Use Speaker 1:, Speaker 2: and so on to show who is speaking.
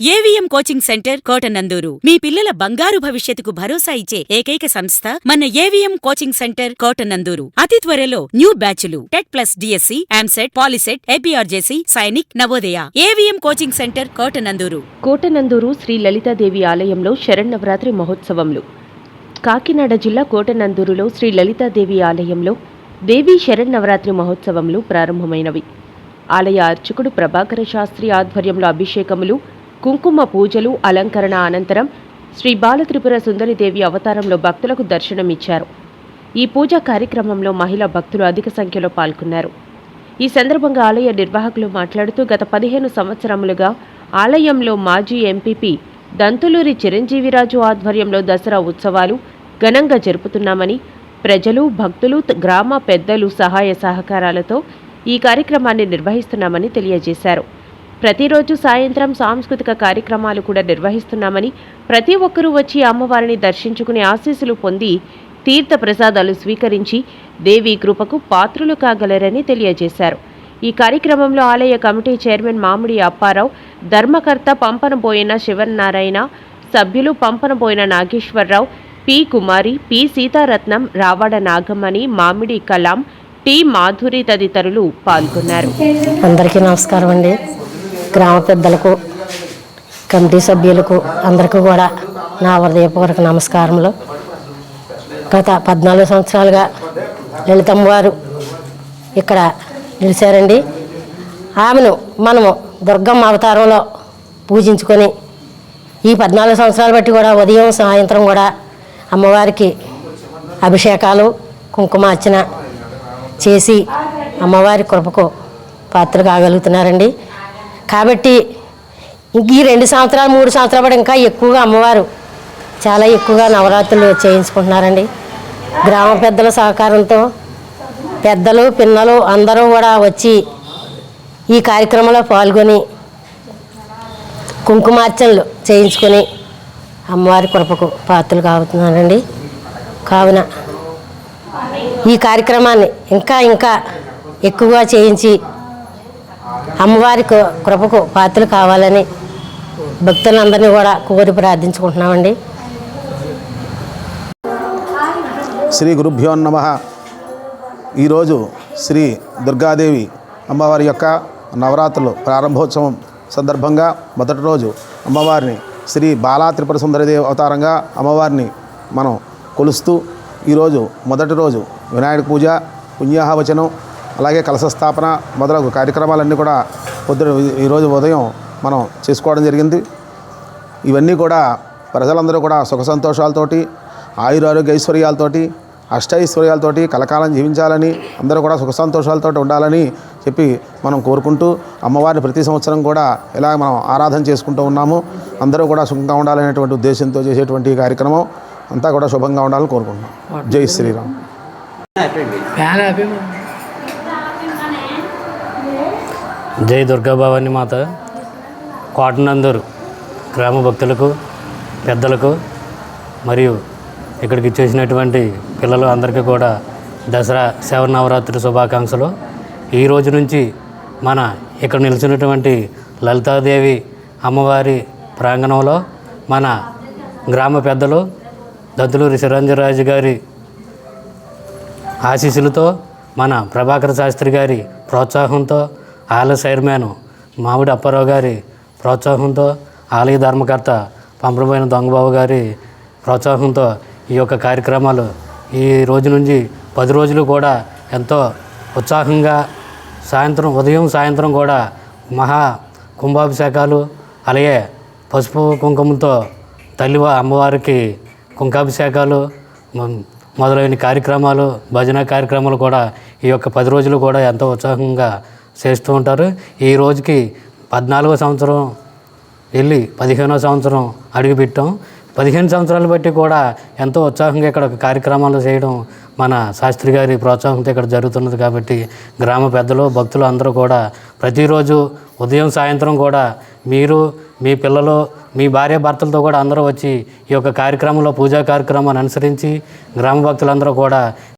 Speaker 1: Coaching centre Kotananduru. మీ పిల్లల బంగారు భవిష్యత్తుకు భరోసా ఇచ్చే ఏకైక సంస్థ మన ఏవిఎం కోచింగ్ సెంటర్ కోటనందూరు. అతి త్వరలో న్యూ బ్యాచ్లు. TET plus DSC EAMCET POLYCET APRJC Sainik Navodaya. AVM coaching centre Kotananduru.
Speaker 2: Kotananduru Shri Lalithadevi ఆలయంలో శరన్నవరాత్రి మహోత్సవములు కాకినాడ జిల్లా కోటనందూరులో శ్రీ లలితాదేవి ఆలయంలో దేవీ శరన్నవరాత్రి మహోత్సవములు ప్రారంభమైనవి. ఆలయ అర్చకుడు ప్రభాకర శాస్త్రి ఆధ్వర్యంలో అభిషేకములు కుంకుమ పూజలు అలంకరణ అనంతరం శ్రీ బాలత్రిపుర సుందరిదేవి అవతారంలో భక్తులకు దర్శనమిచ్చారు. ఈ పూజా కార్యక్రమంలో మహిళా భక్తులు అధిక సంఖ్యలో పాల్గొన్నారు. ఈ సందర్భంగా ఆలయ నిర్వాహకులు మాట్లాడుతూ గత పదిహేను సంవత్సరములుగా ఆలయంలో మాజీ ఎంపీపీ దంతులూరి చిరంజీవిరాజు ఆధ్వర్యంలో దసరా ఉత్సవాలు ఘనంగా జరుపుతున్నామని ప్రజలు భక్తులు గ్రామ పెద్దలు సహాయ సహకారాలతో ఈ కార్యక్రమాన్ని నిర్వహిస్తున్నామని తెలియజేశారు. ప్రతిరోజు సాయంత్రం సాంస్కృతిక కార్యక్రమాలు కూడా నిర్వహిస్తున్నామని ప్రతి ఒక్కరూ వచ్చి అమ్మవారిని దర్శించుకుని ఆశీస్సులు పొంది తీర్థ ప్రసాదాలు స్వీకరించి దేవి కృపకు పాత్రులు కాగలరని తెలియజేశారు. ఈ కార్యక్రమంలో ఆలయ కమిటీ చైర్మన్ మామిడి అప్పారావు ధర్మకర్త పంపనబోయిన శివనారాయణ సభ్యులు Pampanaboyina Nageswararao P Kumari P Seetharatnam Ravada Nagamani Mamidi Kalam T Madhuri తదితరులు పాల్గొన్నారు.
Speaker 3: అందరికీ నమస్కారం అండి. గ్రామ పెద్దలకు కమిటీ సభ్యులకు అందరికీ కూడా నా హృదయపూర్వక నమస్కారములు. గత పద్నాలుగు సంవత్సరాలుగా లలితమ్మ వారు ఇక్కడ నిలిచారండి. ఆమెను మనము దుర్గమ్మ అవతారంలో పూజించుకొని ఈ పద్నాలుగు సంవత్సరాలు బట్టి కూడా ఉదయం సాయంత్రం కూడా అమ్మవారికి అభిషేకాలు కుంకుమార్చన చేసి అమ్మవారి కృపకు పాత్ర కాగలుగుతున్నారండి. కాబట్టి ఇంక ఈ రెండు సంవత్సరాలు మూడు సంవత్సరాలు కూడా ఇంకా ఎక్కువగా అమ్మవారు చాలా ఎక్కువగా నవరాత్రులు చేయించుకుంటున్నారండి. గ్రామ పెద్దల సహకారంతో పెద్దలు పిన్నలు అందరూ కూడా వచ్చి ఈ కార్యక్రమంలో పాల్గొని కుంకుమార్చనలు చేయించుకొని అమ్మవారి కృపకు పాత్రలు కావుతున్నారండి. కావున ఈ కార్యక్రమాన్ని ఇంకా ఇంకా ఎక్కువగా చేయించి అమ్మవారి కృ- కృపకు పాత్రలు కావాలని భక్తులందరినీ కూడా కోరి ప్రార్థించుకుంటున్నామండి.
Speaker 4: శ్రీ గురుభ్యో నమ. ఈరోజు శ్రీ దుర్గాదేవి అమ్మవారి యొక్క నవరాత్రులు ప్రారంభోత్సవం సందర్భంగా మొదటి రోజు అమ్మవారిని శ్రీ బాలా త్రిపుర సుందరదేవి అవతారంగా అమ్మవారిని మనం కొలుస్తూ ఈరోజు మొదటి రోజు వినాయక పూజ పుణ్యాహవచనం అలాగే కలశ స్థాపన మొదలగు కార్యక్రమాలన్నీ కూడా పొద్దున ఈరోజు ఉదయం మనం చేసుకోవడం జరిగింది. ఇవన్నీ కూడా ప్రజలందరూ కూడా సుఖ సంతోషాలతోటి ఆయురారోగ్య ఐశ్వర్యాలతోటి అష్టైశ్వర్యాలతోటి కలకాలం జీవించాలని అందరూ కూడా సుఖ సంతోషాలతో ఉండాలని చెప్పి మనం కోరుకుంటూ అమ్మవారిని ప్రతి సంవత్సరం కూడా ఇలా మనం ఆరాధన చేసుకుంటూ ఉన్నాము. అందరూ కూడా సుఖంగా ఉండాలనేటువంటి ఉద్దేశంతో చేసేటువంటి కార్యక్రమం. అంతా కూడా శుభంగా ఉండాలని కోరుకుంటున్నాం. జై శ్రీరామ్.
Speaker 5: జై దుర్గాభవాని మాత కోటనందూరు గ్రామ భక్తులకు పెద్దలకు మరియు ఇక్కడికి చేసినటువంటి పిల్లలు అందరికీ కూడా దసరా శవనవరాత్రి శుభాకాంక్షలు. ఈ రోజు నుంచి మన ఇక్కడ నిలిచినటువంటి లలితాదేవి అమ్మవారి ప్రాంగణంలో మన గ్రామ పెద్దలు దత్తులూరి చిరంజరాజు గారి ఆశీస్సులతో మన ప్రభాకర శాస్త్రి గారి ప్రోత్సాహంతో ఆలయ చైర్మన్ మామిడి అప్పారావు గారి ప్రోత్సాహంతో ఆలయ ధర్మకర్త పంపడమైన దొంగబాబు గారి ప్రోత్సాహంతో ఈ యొక్క కార్యక్రమాలు ఈ రోజు నుంచి పది రోజులు కూడా ఎంతో ఉత్సాహంగా సాయంత్రం ఉదయం సాయంత్రం కూడా మహా కుంభాభిషేకాలు అలాగే పసుపు కుంకుమతో తల్లి అమ్మవారికి కుంకాభిషేకాలు మొదలైన కార్యక్రమాలు భజన కార్యక్రమాలు కూడా ఈ యొక్క పది రోజులు కూడా ఎంతో ఉత్సాహంగా చేస్తూ ఉంటారు. ఈ రోజుకి పద్నాలుగో సంవత్సరం వెళ్ళి పదిహేనో సంవత్సరం అడుగుపెట్టాం పదిహేను సంవత్సరాలు బట్టి కూడా ఎంతో ఉత్సాహంగా ఇక్కడ కార్యక్రమాలు చేయడం మన శాస్త్రి గారి ప్రోత్సాహంతో ఇక్కడ జరుగుతున్నది కాబట్టి గ్రామ పెద్దలు భక్తులు అందరూ కూడా ప్రతిరోజు ఉదయం సాయంత్రం కూడా మీరు మీ పిల్లలు మీ భార్య భర్తలతో కూడా అందరూ వచ్చి ఈ యొక్క కార్యక్రమంలో పూజా కార్యక్రమాన్ని అనుసరించి గ్రామ భక్తులందరూ కూడా